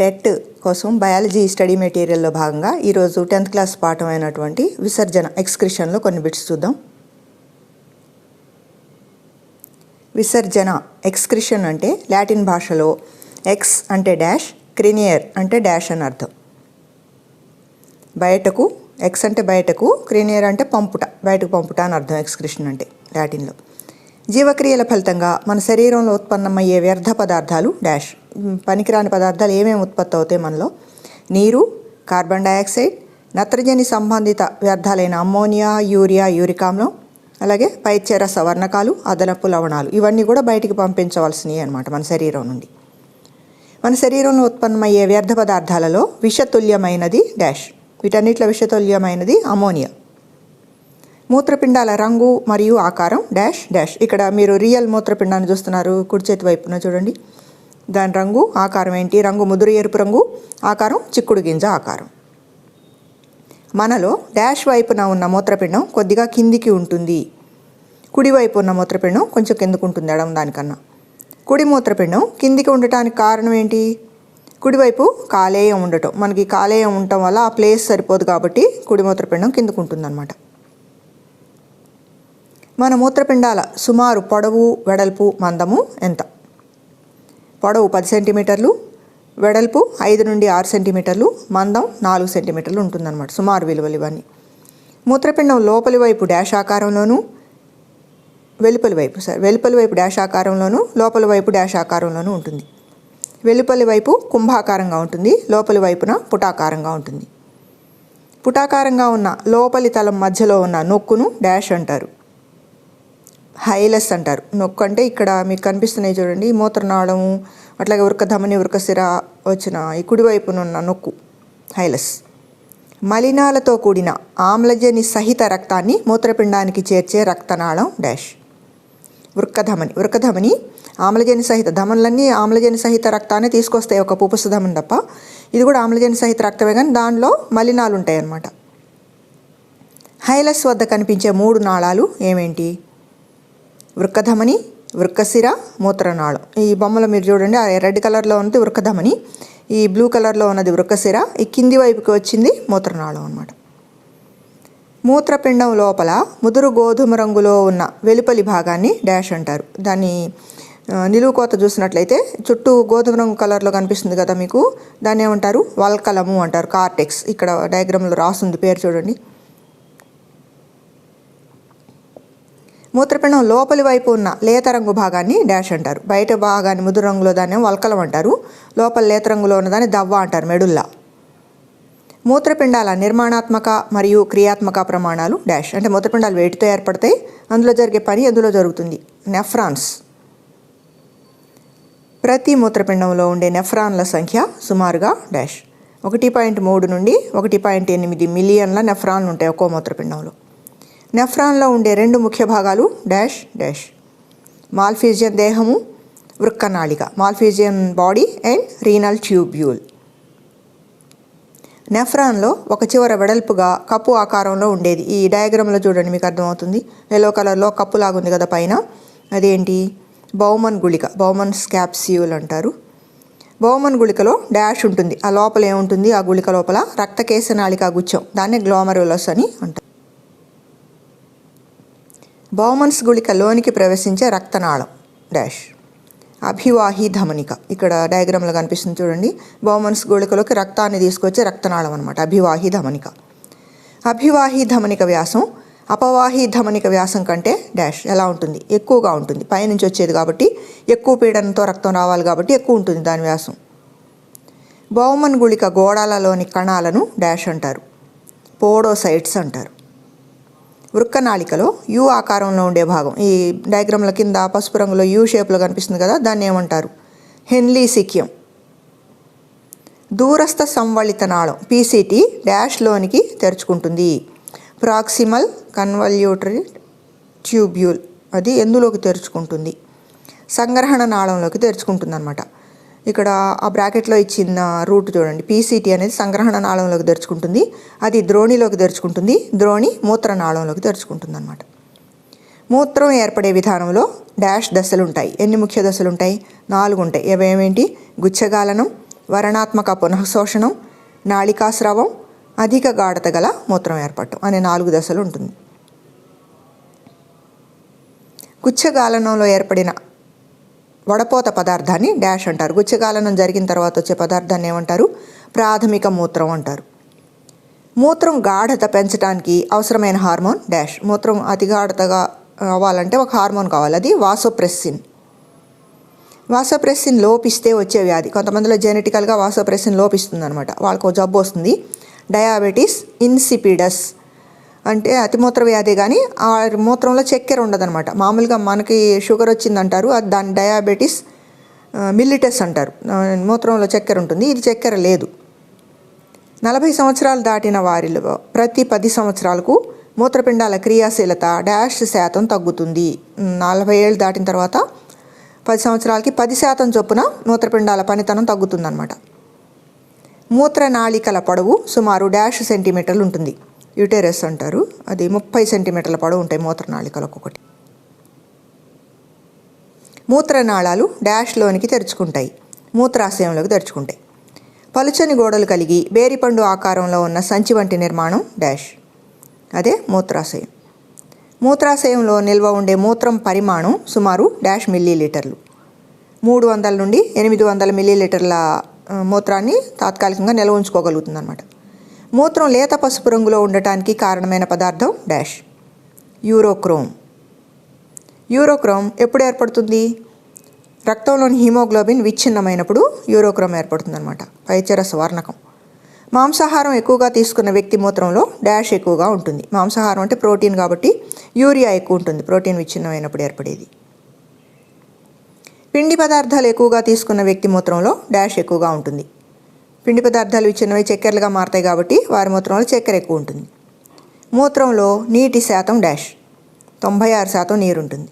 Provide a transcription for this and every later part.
TET కోసం biology study మెటీరియల్లో భాగంగా ఈరోజు టెన్త్ క్లాస్ పాఠం అయినటువంటి విసర్జన ఎక్స్క్రిషన్లో కొన్ని బిట్స్ చూద్దాం. విసర్జన ఎక్స్క్రిషన్ అంటే లాటిన్ భాషలో ఎక్స్ అంటే డాష్ క్రినియర్ అంటే డాష్ అని అర్థం. బయటకు ఎక్స్ అంటే బయటకు క్రినియర్ అంటే పంపుట బయటకు పంపుట అని అర్థం ఎక్స్క్రిషన్ అంటే లాటిన్లో. జీవక్రియల ఫలితంగా మన శరీరంలో ఉత్పన్నమయ్యే వ్యర్థ పదార్థాలు డాష్. పనికిరాని పదార్థాలు ఏమేమి ఉత్పత్తి అవుతాయి మనలో? నీరు కార్బన్ డయాక్సైడ్ నత్రజని సంబంధిత వ్యర్థాలైన అమ్మోనియా యూరియా యూరికామ్లం అలాగే పైచేర సవర్ణకాలు అదనపు లవణాలు ఇవన్నీ కూడా బయటికి పంపించవలసినవి అనమాట మన శరీరం నుండి. మన శరీరంలో ఉత్పన్నమయ్యే వ్యర్థ పదార్థాలలో విషతుల్యమైనది డాష్. వీటన్నిటిలో విషతుల్యమైనది అమోనియా మూత్రపిండాల రంగు మరియు ఆకారం డాష్ డాష్. ఇక్కడ మీరు రియల్ మూత్రపిండాన్ని చూస్తున్నారు కుడి చేతి వైపున చూడండి. దాని రంగు ఆకారం ఏంటి? రంగు ముదురు ఎరుపు రంగు ఆకారం చిక్కుడు గింజ ఆకారం. మనలో డాష్ వైపున ఉన్న మూత్రపిండం కొద్దిగా కిందికి ఉంటుంది. కుడివైపు ఉన్న మూత్రపిండం కొంచెం కిందకు ఉంటుంది ఎడం దానికన్నా. కుడి మూత్రపిండం కిందికి ఉండటానికి కారణం ఏంటి? కుడివైపు కాలేయం ఉండటం. మనకి కాలేయం ఉండటం వల్ల ఆ ప్లేస్ సరిపోదు కాబట్టి కుడి మూత్రపిండం కిందకు ఉంటుందన్నమాట. మన మూత్రపిండాల సుమారు పొడవు వెడల్పు మందము ఎంత? పొడవు పది సెంటీమీటర్లు వెడల్పు ఐదు నుండి ఆరు సెంటీమీటర్లు మందం నాలుగు సెంటీమీటర్లు ఉంటుందన్నమాట సుమారు విలువలు ఇవన్నీ. మూత్రపిండం లోపలి వైపు డాష్ ఆకారంలోను వెలుపలి వైపు సార్ వెలుపలి వైపు డాష్ ఆకారంలోను లోపలి వైపు డాష్ ఆకారంలోనూ ఉంటుంది. వెలుపలి వైపు కుంభాకారంగా ఉంటుంది లోపలి వైపున పుటాకారంగా ఉంటుంది. పుటాకారంగా ఉన్న లోపలి తలం మధ్యలో ఉన్న నొక్కును డాష్ అంటారు. హైలెస్ అంటారు. నొక్కు అంటే ఇక్కడ మీకు కనిపిస్తున్నాయి చూడండి మూత్రనాళము అట్లాగే ఉరకధమని ఉరకసిర వచ్చిన ఈ కుడివైపునున్న నొక్కు. హైలెస్. మలినాలతో కూడిన ఆమ్లజని సహిత రక్తాన్ని మూత్రపిండానికి చేర్చే రక్తనాళం డాష్. వృక్కధమని వృక్కధమని ఆమ్లజని సహిత ధమనులన్నీ ఆమ్లజని సహిత రక్తాన్ని తీసుకొస్తాయి ఒక పుపుస ధమని తప్ప ఇది కూడా ఆమ్లజని సహిత రక్తమే కానీ దానిలో మలినాలు ఉంటాయి అన్నమాట హైలస్ వద్ద కనిపించే మూడు నాళాలు ఏమేంటి? వృక్కధమని వృక్కశిర మూత్రనాళం. ఈ బొమ్మలో మీరు చూడండి ఆ రెడ్ కలర్లో ఉన్నది వృక్కధమని ఈ బ్లూ కలర్లో ఉన్నది వృక్కశిర ఈ కింది వైపుకి వచ్చింది మూత్రనాళం అనమాట మూత్రపిండం లోపల ముదురు గోధుమ రంగులో ఉన్న వెలుపలి భాగాన్ని డాష్ అంటారు. దాన్ని నిలువు కోత చూసినట్లయితే చుట్టూ గోధుమ రంగు కలర్లో కనిపిస్తుంది కదా మీకు దాన్ని ఏమంటారు? వల్కలము అంటారు కార్టెక్స్. ఇక్కడ డయాగ్రామ్లో రాస్తుంది పేరు చూడండి. మూత్రపిండం లోపలి వైపు ఉన్న లేత రంగు భాగాన్ని డాష్ అంటారు. బయట భాగాన్ని ముదురు రంగులో దాన్ని వల్కలం అంటారు. లోపల లేత రంగులో ఉన్నదాన్ని దవ్వ అంటారు మెడుల్లా. మూత్రపిండాల నిర్మాణాత్మక మరియు క్రియాత్మక ప్రమాణాలు డాష్. అంటే మూత్రపిండాలు వేటితో ఏర్పడతాయి అందులో జరిగే పని అందులో జరుగుతుంది? నెఫ్రాన్స్. ప్రతి మూత్రపిండంలో ఉండే నెఫ్రాన్ల సంఖ్య సుమారుగా డాష్. ఒకటి పాయింట్ మూడు నుండి ఒకటి పాయింట్ ఎనిమిది మిలియన్ల నెఫ్రాన్లు ఉంటాయి ఒక్కో మూత్రపిండంలో. నెఫ్రాన్లో ఉండే రెండు ముఖ్య భాగాలు డాష్ డాష్. మాల్ఫీజియన్ దేహము వృక్కనాళిక. Malpighian body and renal tubule. నెఫ్రాన్లో ఒక చివర వెడల్పుగా కప్పు ఆకారంలో ఉండేది. ఈ డయాగ్రామ్లో చూడండి మీకు అర్థమవుతుంది. ఎల్లో కలర్లో కప్పు లాగుంది కదా పైన. అదేంటి? బౌమన్ గుళిక. బౌమన్ క్యాప్స్యూల్ అంటారు. బౌమన్ గుళికలో డాష్ ఉంటుంది. ఆ లోపల ఏముంటుంది? ఆ గుళిక లోపల రక్త కేశనాళిక గుచ్చం. దాన్ని గ్లోమరులస్ అని అంటారు. బౌమన్స్ గుళిక లోనికి ప్రవేశించే రక్తనాళం డాష్. అభివాహి ధమనిక. ఇక్కడ డయాగ్రామ్లో కనిపిస్తుంది చూడండి. బౌమన్స్ గుళికలోకి రక్తాన్ని తీసుకొచ్చే రక్తనాళం అనమాట అభివాహి ధమనిక. అభివాహి ధమనిక వ్యాసం అపవాహి ధమనిక వ్యాసం కంటే డాష్ ఎలా ఉంటుంది? ఎక్కువగా ఉంటుంది. పైనుంచి వచ్చేది కాబట్టి ఎక్కువ పీడనంతో రక్తం రావాలి కాబట్టి ఎక్కువ ఉంటుంది దాని వ్యాసం. బౌమన్ గుళిక గోడాలలోని కణాలను డాష్ అంటారు. పోడోసైట్స్ అంటారు. వృక్కనాళికలో యూ ఆకారంలో ఉండే భాగం. ఈ డయాగ్రామ్ల కింద పసుపు రంగులో యూ షేప్లో కనిపిస్తుంది కదా దాన్ని ఏమంటారు? హెన్లీ సిక్యం. దూరస్థ సంవళిత నాళం పీసీటీ డాష్లోనికి తెరుచుకుంటుంది. ప్రాక్సిమల్ కన్వల్యూటరీ ట్యూబ్యూల్ అది ఎందులోకి తెరుచుకుంటుంది? సంగ్రహణ నాళంలోకి తెరుచుకుంటుంది అనమాట ఇక్కడ ఆ బ్రాకెట్లో ఇచ్చిన రూట్ చూడండి. పీసీటీ అనేది సంగ్రహణ నాళంలోకి తెరుచుకుంటుంది. అది ద్రోణిలోకి తెరుచుకుంటుంది. ద్రోణి మూత్ర నాళంలోకి తెరుచుకుంటుంది అనమాట మూత్రం ఏర్పడే విధానంలో డాష్ దశలు ఉంటాయి ఎన్ని ముఖ్య దశలు ఉంటాయి నాలుగు ఉంటాయి అవేమేంటి గుచ్చగాలనం వరణాత్మక పునఃశోషణం నాళికాస్రావం అధిక గాఢత గల మూత్రం ఏర్పడటం అనే నాలుగు దశలు ఉంటుంది గుచ్చగాలనంలో ఏర్పడిన వడపోత పదార్థాన్ని డాష్ అంటారు. గుచ్చగాలనం జరిగిన తర్వాత వచ్చే పదార్థాన్ని ఏమంటారు? ప్రాథమిక మూత్రం అంటారు. మూత్రం గాఢత పెంచడానికి అవసరమైన హార్మోన్ డాష్. మూత్రం అతి గాఢతగా అవ్వాలంటే ఒక హార్మోన్ కావాలి. అది వాసోప్రెస్సిన్. వాసోప్రెస్సిన్ లోపిస్తే వచ్చే వ్యాధి. కొంతమందిలో జెనెటికల్గా వాసోప్రెస్సిన్ లోపిస్తుంది అనమాట వాళ్ళకు ఒక జబ్బు వస్తుంది. Diabetes insipidus. అంటే అతిమూత్ర వ్యాధి కానీ ఆ మూత్రంలో చక్కెర ఉండదన్నమాట. మామూలుగా మనకి షుగర్ వచ్చిందంటారు అది దాని డయాబెటీస్ మిల్లిటస్ అంటారు. మూత్రంలో చక్కెర ఉంటుంది ఇది చక్కెర లేదు. నలభై సంవత్సరాలు దాటిన వారిలో ప్రతి పది సంవత్సరాలకు మూత్రపిండాల క్రియాశీలత డాష్ శాతం తగ్గుతుంది. నలభై ఏళ్ళు దాటిన తర్వాత పది సంవత్సరాలకి పది శాతం చొప్పున మూత్రపిండాల పనితనం తగ్గుతుందన్నమాట. మూత్రనాళికల పొడవు సుమారు డాష్ సెంటీమీటర్లు ఉంటుంది. యూటెరస్ అంటారు. అది ముప్పై సెంటీమీటర్ల పొడవు ఉంటాయి మూత్రనాళికలకు ఒకటి. మూత్రనాళాలు డాష్లోనికి తెరుచుకుంటాయి. మూత్రాశయంలోకి తెరుచుకుంటాయి. పలుచని గోడలు కలిగి బేరిపండు ఆకారంలో ఉన్న సంచి వంటి నిర్మాణం డాష్. అదే మూత్రాశయం. మూత్రాశయంలో నిల్వ ఉండే మూత్రం పరిమాణం సుమారు డాష్ మిల్లీలీటర్లు. మూడు వందల నుండి ఎనిమిది వందల మిల్లీలీటర్ల మూత్రాన్ని తాత్కాలికంగా నిల్వ ఉంచుకోగలుగుతుందన్నమాట. మూత్రం లేత పసుపు రంగులో ఉండటానికి కారణమైన పదార్థం డాష్. యూరోక్రోమ్. యూరోక్రోమ్ ఎప్పుడు ఏర్పడుతుంది? రక్తంలోని హిమోగ్లోబిన్ విచ్ఛిన్నమైనప్పుడు యూరోక్రోమ్ ఏర్పడుతుందన్నమాట. పైచరస వర్ణకం మాంసాహారం ఎక్కువగా తీసుకున్న వ్యక్తి మూత్రంలో డాష్ ఎక్కువగా ఉంటుంది. మాంసాహారం అంటే ప్రోటీన్ కాబట్టి యూరియా ఎక్కువ ఉంటుంది. ప్రోటీన్ విచ్ఛిన్నమైనప్పుడు ఏర్పడేది. పిండి పదార్థాలు ఎక్కువగా తీసుకున్న వ్యక్తి మూత్రంలో డాష్ ఎక్కువగా ఉంటుంది. పిండి పదార్థాలు చిన్నవి చక్కెరలుగా మారతాయి కాబట్టి వారి మూత్రంలో చక్కెర ఎక్కువ ఉంటుంది. మూత్రంలో నీటి శాతం డాష్. తొంభై ఆరు శాతం నీరు ఉంటుంది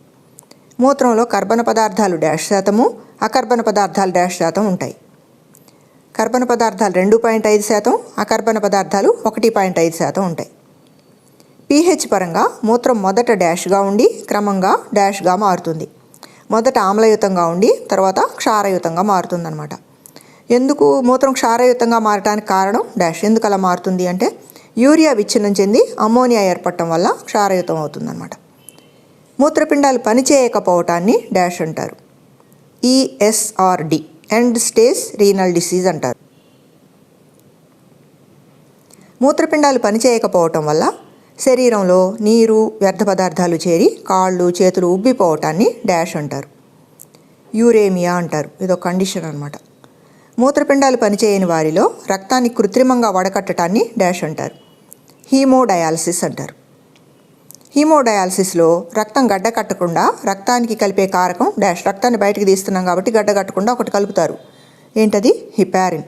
మూత్రంలో కర్బన పదార్థాలు డాష్ శాతము అకర్బన పదార్థాలు డాష్ శాతం ఉంటాయి. కర్బన పదార్థాలు రెండు పాయింట్ ఐదు శాతం అకర్బన పదార్థాలు ఒకటి పాయింట్ ఐదు శాతం ఉంటాయి. పీహెచ్ పరంగా మూత్రం మొదట డాష్గా ఉండి క్రమంగా డాష్గా మారుతుంది. మొదట ఆమ్లయుతంగా ఉండి తర్వాత క్షారయుతంగా మారుతుందన్నమాట. ఎందుకు మూత్రం క్షారయుతంగా మారటానికి కారణం డాష్? ఎందుకు అలా మారుతుంది అంటే యూరియా విచ్ఛిన్నం చెంది అమ్మోనియా ఏర్పడటం వల్ల క్షారయుతం అవుతుందన్నమాట. మూత్రపిండాలు పనిచేయకపోవటాన్ని డాష్ అంటారు. ESRD end stage renal disease అంటారు. మూత్రపిండాలు పనిచేయకపోవటం వల్ల శరీరంలో నీరు వ్యర్థ పదార్థాలు చేరి కాళ్ళు చేతులు ఉబ్బిపోవటాన్ని డాష్ అంటారు. యూరేమియా అంటారు. ఇదో కండిషన్ అనమాట మూత్రపిండాలు పనిచేయని వారిలో రక్తాన్ని కృత్రిమంగా వడకట్టడాన్ని డాష్ అంటారు. హీమోడయాలసిస్ అంటారు. హీమోడయాలసిస్లో రక్తం గడ్డ కట్టకుండా రక్తానికి కలిపే కారకం డాష్ రక్తాన్ని బయటకు తీస్తున్నాం కాబట్టి గడ్డ కట్టకుండా ఒకటి కలుపుతారు. ఏంటది? హిపారిన్.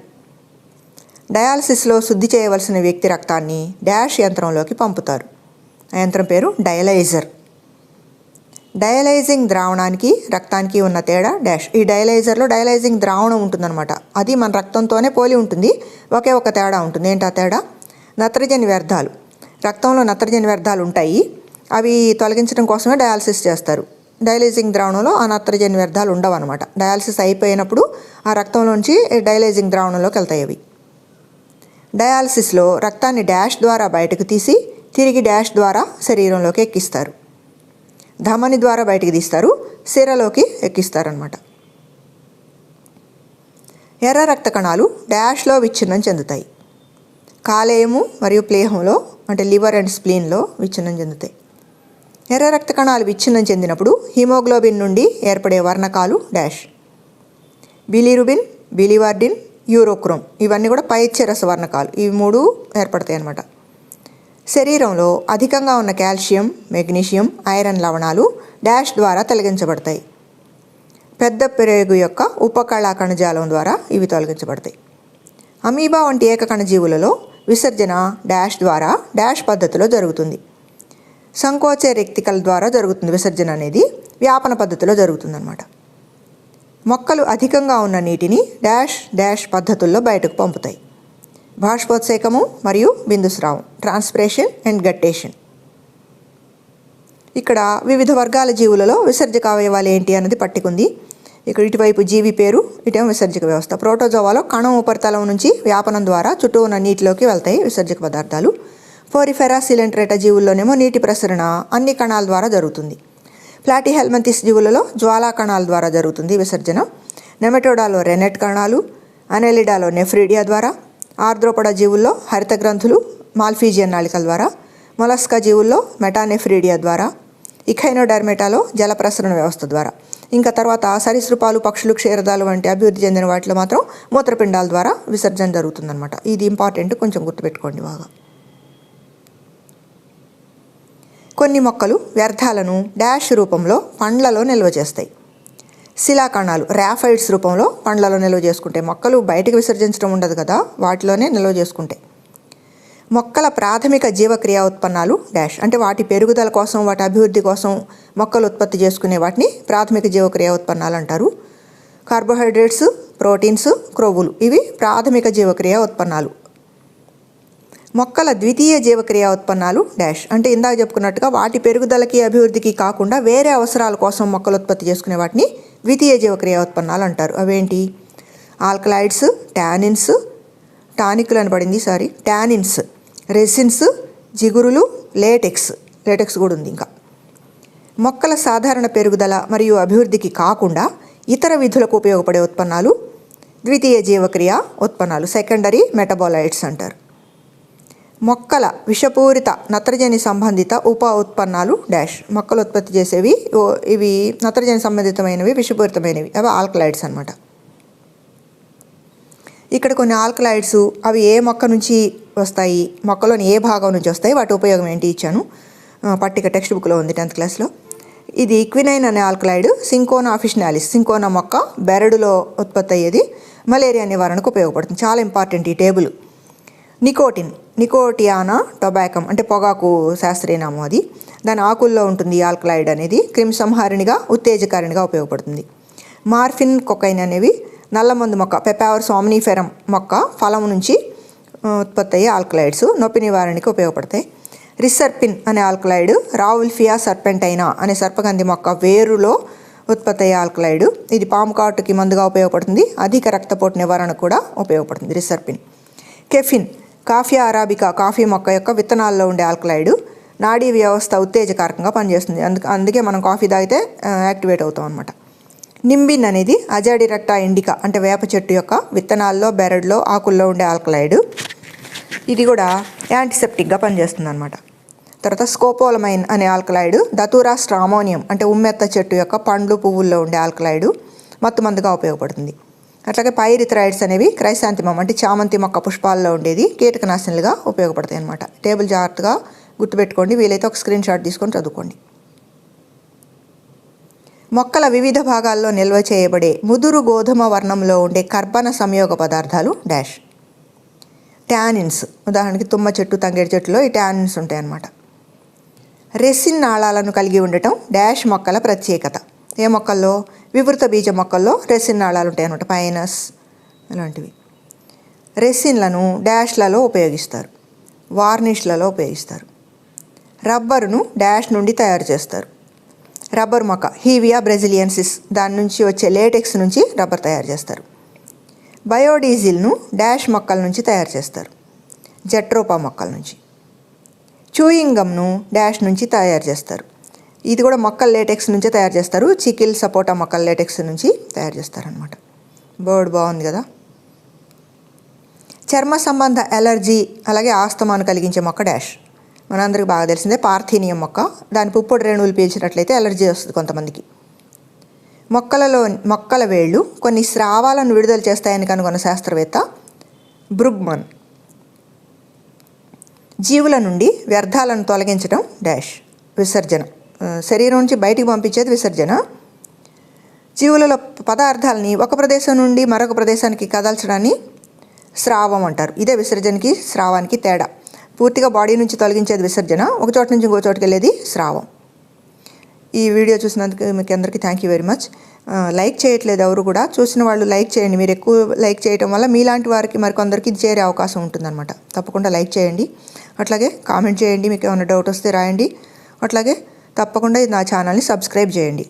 డయాలసిస్లో శుద్ధి చేయవలసిన వ్యక్తి రక్తాన్ని డాష్ యంత్రంలోకి పంపుతారు. ఆ యంత్రం పేరు డయలైజర్. డయలైజింగ్ ద్రావణానికి రక్తానికి ఉన్న తేడా డాష్. ఈ డయలైజర్లో డయలైజింగ్ ద్రావణం ఉంటుందన్నమాట. అది మన రక్తంతోనే పోలి ఉంటుంది. ఒకే ఒక తేడా ఉంటుంది. ఏంటి ఆ తేడా? నత్రజని వ్యర్థాలు. రక్తంలో నత్రజని వ్యర్థాలు ఉంటాయి. అవి తొలగించడం కోసమే డయాలసిస్ చేస్తారు. డయలైజింగ్ ద్రావణంలో ఆ నత్రజని వ్యర్థాలు ఉండవు అనమాట డయాలసిస్ అయిపోయినప్పుడు ఆ రక్తంలోంచి డయలైజింగ్ ద్రావణంలోకి వెళ్తాయి అవి. డయాలసిస్లో రక్తాన్ని డాష్ ద్వారా బయటకు తీసి తిరిగి డాష్ ద్వారా శరీరంలోకి ఎక్కిస్తారు. ధమని ద్వారా బయటికి తీస్తారు సిరలోకి ఎక్కిస్తారనమాట ఎర్ర రక్త కణాలు డాష్లో విచ్ఛిన్నం చెందుతాయి. కాలేయము మరియు ప్లేహంలో అంటే లివర్ అండ్ స్ప్లీన్లో విచ్ఛిన్నం చెందుతాయి. ఎర్ర రక్త కణాలు విచ్ఛిన్నం చెందినప్పుడు హిమోగ్లోబిన్ నుండి ఏర్పడే వర్ణకాలు డాష్. బిలిరుబిన్ బిలివార్డిన్ యూరోక్రోమ్ ఇవన్నీ కూడా పైచెరస వర్ణకాలు. ఇవి మూడు ఏర్పడతాయి అన్నమాట శరీరంలో అధికంగా ఉన్న కాల్షియం మెగ్నీషియం ఐరన్ లవణాలు డాష్ ద్వారా తొలగించబడతాయి. పెద్ద పెరుగు యొక్క ఉపకళా కణజాలం ద్వారా ఇవి తొలగించబడతాయి. అమీబా వంటి ఏకకణజీవులలో విసర్జన డాష్ ద్వారా డాష్ పద్ధతిలో జరుగుతుంది. సంకోచ రెక్తికల ద్వారా జరుగుతుంది విసర్జన అనేది వ్యాపన పద్ధతిలో జరుగుతుందన్నమాట. మొక్కలు అధికంగా ఉన్న నీటిని డాష్ డాష్ పద్ధతుల్లో బయటకు పంపుతాయి. బాష్పోత్సేకము మరియు బిందుస్రావం ట్రాన్స్పిరేషన్ అండ్ గట్టేషన్ ఇక్కడ వివిధ వర్గాల జీవులలో విసర్జక అవయవాలు ఏంటి అన్నది పట్టుకుంది. ఇక్కడ ఇటువైపు జీవి పేరు ఇటేమో విసర్జక వ్యవస్థ. ప్రోటోజోవాలో కణం ఉపరితలం నుంచి వ్యాపనం ద్వారా చుట్టూ ఉన్న నీటిలోకి వెళ్తాయి విసర్జక పదార్థాలు. ఫోరిఫెరా సిలెంట్రేటా జీవుల్లోనేమో నీటి ప్రసరణ అన్ని కణాల ద్వారా జరుగుతుంది. ప్లాటీ హెల్మంతిస్ జీవులలో జ్వాలా కణాల ద్వారా జరుగుతుంది విసర్జన. నెమెటోడాలో రెనెట్ కణాలు అనెలిడాలో నెఫ్రీడియా ద్వారా ఆర్ద్రోపడ జీవుల్లో హరిత గ్రంథులు మాల్ఫీజియన్ నాళికల ద్వారా మొలస్కా జీవుల్లో మెటానెఫ్రీడియా ద్వారా ఇఖైనోడర్మెటాలో జలప్రసరణ వ్యవస్థ ద్వారా. ఇంకా తర్వాత సరీసృపాలు పక్షులు క్షీరదాలు వంటి అభివృద్ధి చెందిన వాటిలో మాత్రం మూత్రపిండాల ద్వారా విసర్జన జరుగుతుందన్నమాట. ఇది ఇంపార్టెంట్ కొంచెం గుర్తుపెట్టుకోండి బాగా. కొన్ని మొక్కలు వ్యర్థాలను డాష్ రూపంలో పండ్లలో నిల్వ చేస్తాయి. శిలాకణాలు ర్యాఫైడ్స్ రూపంలో పండ్లలో నిల్వ చేసుకుంటాయి మొక్కలు బయటకు విసర్జించడం ఉండదు కదా వాటిలోనే నిల్వ చేసుకుంటాయి మొక్కల ప్రాథమిక జీవక్రియా ఉత్పన్నాలు డాష్ అంటే వాటి పెరుగుదల కోసం వాటి అభివృద్ధి కోసం మొక్కలు ఉత్పత్తి చేసుకునే వాటిని ప్రాథమిక జీవక్రియా ఉత్పన్నాలు అంటారు. కార్బోహైడ్రేట్స్ ప్రోటీన్స్ క్రొవ్వులు ఇవి ప్రాథమిక జీవక్రియా ఉత్పన్నాలు. మొక్కల ద్వితీయ జీవక్రియా ఉత్పన్నాలు డాష్ అంటే ఇందాక చెప్పుకున్నట్టుగా వాటి పెరుగుదలకి అభివృద్ధికి కాకుండా వేరే అవసరాల కోసం మొక్కలు ఉత్పత్తి చేసుకునే వాటిని ద్వితీయ జీవక్రియ ఉత్పన్నాలు అంటారు. అవేంటి? ఆల్కలైడ్స్ టానిన్స్ టానిక్లు అని పడింది సారీ టానిన్స్ రెసిన్స్ జిగురులు లేటెక్స్ లేటెక్స్ కూడా ఉంది ఇంకా. మొక్కల సాధారణ పెరుగుదల మరియు అభివృద్ధికి కాకుండా ఇతర విధులకు ఉపయోగపడే ఉత్పన్నాలు ద్వితీయ జీవక్రియ ఉత్పన్నాలు సెకండరీ మెటబాలైట్స్ అంటారు. మొక్కల విషపూరిత నత్రజని సంబంధిత ఉప ఉత్పన్నాలు డాష్. మొక్కలు ఉత్పత్తి చేసేవి ఓ- ఇవి నత్రజని సంబంధితమైనవి విషపూరితమైనవి. అవి ఆల్కలైడ్స్ అనమాట ఇక్కడ కొన్ని ఆల్కలైడ్స్ అవి ఏ మొక్క నుంచి వస్తాయి మొక్కలోని ఏ భాగం నుంచి వస్తాయి వాటి ఉపయోగం ఏంటి ఇచ్చాను. పట్టిక టెక్స్ట్ బుక్లో ఉంది టెన్త్ క్లాస్లో. ఇది క్వినైన్ అనే ఆల్కలైడ్ సింకోనా అఫిషనాలిస్ సింకోనా మొక్క బెరడులో ఉత్పత్తి అయ్యేది మలేరియా నివారణకు ఉపయోగపడుతుంది. చాలా ఇంపార్టెంట్ ఈ టేబుల్. నికోటిన్. నికోటియానా టొబాకం అంటే పొగాకు శాస్త్రీయ నామం అది. దాని ఆకుల్లో ఉంటుంది ఆల్కలైడ్ అనేది క్రిమిసంహారిణిగా ఉత్తేజకారిణిగా ఉపయోగపడుతుంది. మార్ఫిన్ కొకైన్ అనేవి నల్లమందు మొక్క పెపావర్ సోమనీఫెరం మొక్క ఫలం నుంచి ఉత్పత్తి అయ్యే ఆల్కలైడ్స్ నొప్పి నివారణకి ఉపయోగపడతాయి. రిసర్పిన్ అనే ఆల్కలైడ్ రావుల్ఫియా సర్పెంటైనా అనే సర్పగంధి మొక్క వేరులో ఉత్పత్తి అయ్యే ఆల్కలైడ్. ఇది పాము కాటుకి మందుగా ఉపయోగపడుతుంది. అధిక రక్తపోటు నివారణ కూడా ఉపయోగపడుతుంది reserpine. Caffeine coffee arabica coffee మొక్క యొక్క విత్తనాల్లో ఉండే ఆల్కలైడ్ నాడీ వ్యవస్థ ఉత్తేజకారకంగా పనిచేస్తుంది. అందుకే అందుకే మనం కాఫీ తాగితే యాక్టివేట్ అవుతాం అనమాట నింబిన్ అనేది అజాడిరక్టా ఇండికా అంటే వేప చెట్టు యొక్క విత్తనాల్లో బెరడ్లో ఆకుల్లో ఉండే ఆల్కలైడ్. ఇది కూడా యాంటీసెప్టిక్గా పనిచేస్తుంది అనమాట తర్వాత స్కోపోలమైన్ అనే ఆల్కలైడ్ దతూరా స్ట్రామోనియం అంటే ఉమ్మెత్త చెట్టు యొక్క పండ్లు పువ్వుల్లో ఉండే ఆల్కలైడ్ మత్తుమందుగా ఉపయోగపడుతుంది. అట్లాగే పైరిథ్రాయిడ్స్ అనేవి క్రైసాంతిమం అంటే చామంతి మొక్క పుష్పాల్లో ఉండేది కీటకనాశనలుగా ఉపయోగపడతాయి అనమాట టేబుల్ జాగ్రత్తగా గుర్తుపెట్టుకోండి వీలైతే ఒక స్క్రీన్ షాట్ తీసుకొని చదువుకోండి. మొక్కల వివిధ భాగాల్లో నిల్వ చేయబడే ముదురు గోధుమ వర్ణంలో ఉండే కర్బన సంయోగ పదార్థాలు డాష్. ట్యానిన్స్ ఉదాహరణకి తుమ్మ చెట్టు తంగేడి చెట్టులో ఈ ట్యానిన్స్ ఉంటాయన్నమాట. రెసిన్ నాళాలను కలిగి ఉండటం డాష్ మొక్కల ప్రత్యేకత. ఏ మొక్కల్లో? వివృత బీజ మొక్కల్లో రెసిన్ నాళాలు ఉంటాయి అనమాట పైనస్ ఇలాంటివి రెసిన్లను డాష్లలో ఉపయోగిస్తారు వార్నిష్లలో ఉపయోగిస్తారు. రబ్బరును డాష్ నుండి తయారు చేస్తారు. రబ్బర్ మొక్క హీవియా బ్రెజిలియన్సిస్ దాని నుంచి వచ్చే లేటెక్స్ నుంచి రబ్బర్ తయారు చేస్తారు. బయోడీజిల్ను డాష్ మొక్కల నుంచి తయారు చేస్తారు జట్రోపా మొక్కల నుంచి. చూయింగ్ గమ్ను డాష్ నుంచి తయారు చేస్తారు. ఇది కూడా మొక్కల లేటెక్స్ నుంచే తయారు చేస్తారు. చికిల్ సపోటా మొక్కల లేటెక్స్ నుంచి తయారు చేస్తారనమాట బర్డ్ బాగుంది కదా? చర్మ సంబంధ ఎలర్జీ అలాగే ఆస్తమాను కలిగించే మొక్క డాష్. మనందరికీ బాగా తెలిసిందే పార్థీనియం మొక్క. దాని పుప్పొడి రేణువులు పీల్చినట్లయితే ఎలర్జీ వస్తుంది కొంతమందికి. మొక్కలలో మొక్కల వేళ్ళు కొన్ని స్రావాలను విడుదల చేస్తాయని కనుగొన్న శాస్త్రవేత్త బ్రుగ్మన్. జీవుల నుండి వ్యర్థాలను తొలగించడం డాష్. విసర్జన. శరీరం నుంచి బయటికి పంపించేది విసర్జన. జీవులలో పదార్థాలని ఒక ప్రదేశం నుండి మరొక ప్రదేశానికి కదల్చడాన్ని స్రావం అంటారు. ఇదే విసర్జనకి స్రావానికి తేడా. పూర్తిగా బాడీ నుంచి తొలగించేది విసర్జన ఒక చోట నుంచి ఇంకో చోటుకి వెళ్ళేది స్రావం. ఈ వీడియో చూసినందుకు మీకు అందరికీ thank you very much like చేయట్లేదు ఎవరు కూడా. చూసిన వాళ్ళు లైక్ చేయండి. మీరు ఎక్కువ లైక్ చేయడం వల్ల మీలాంటి వారికి మరికొందరికి ఇది చేరే అవకాశం ఉంటుందన్నమాట. తప్పకుండా లైక్ చేయండి. అట్లాగే కామెంట్ చేయండి. మీకు ఏమైనా డౌట్ వస్తే రాయండి. అట్లాగే తప్పకుండా నా ఛానల్ని సబ్స్క్రైబ్ చేయండి.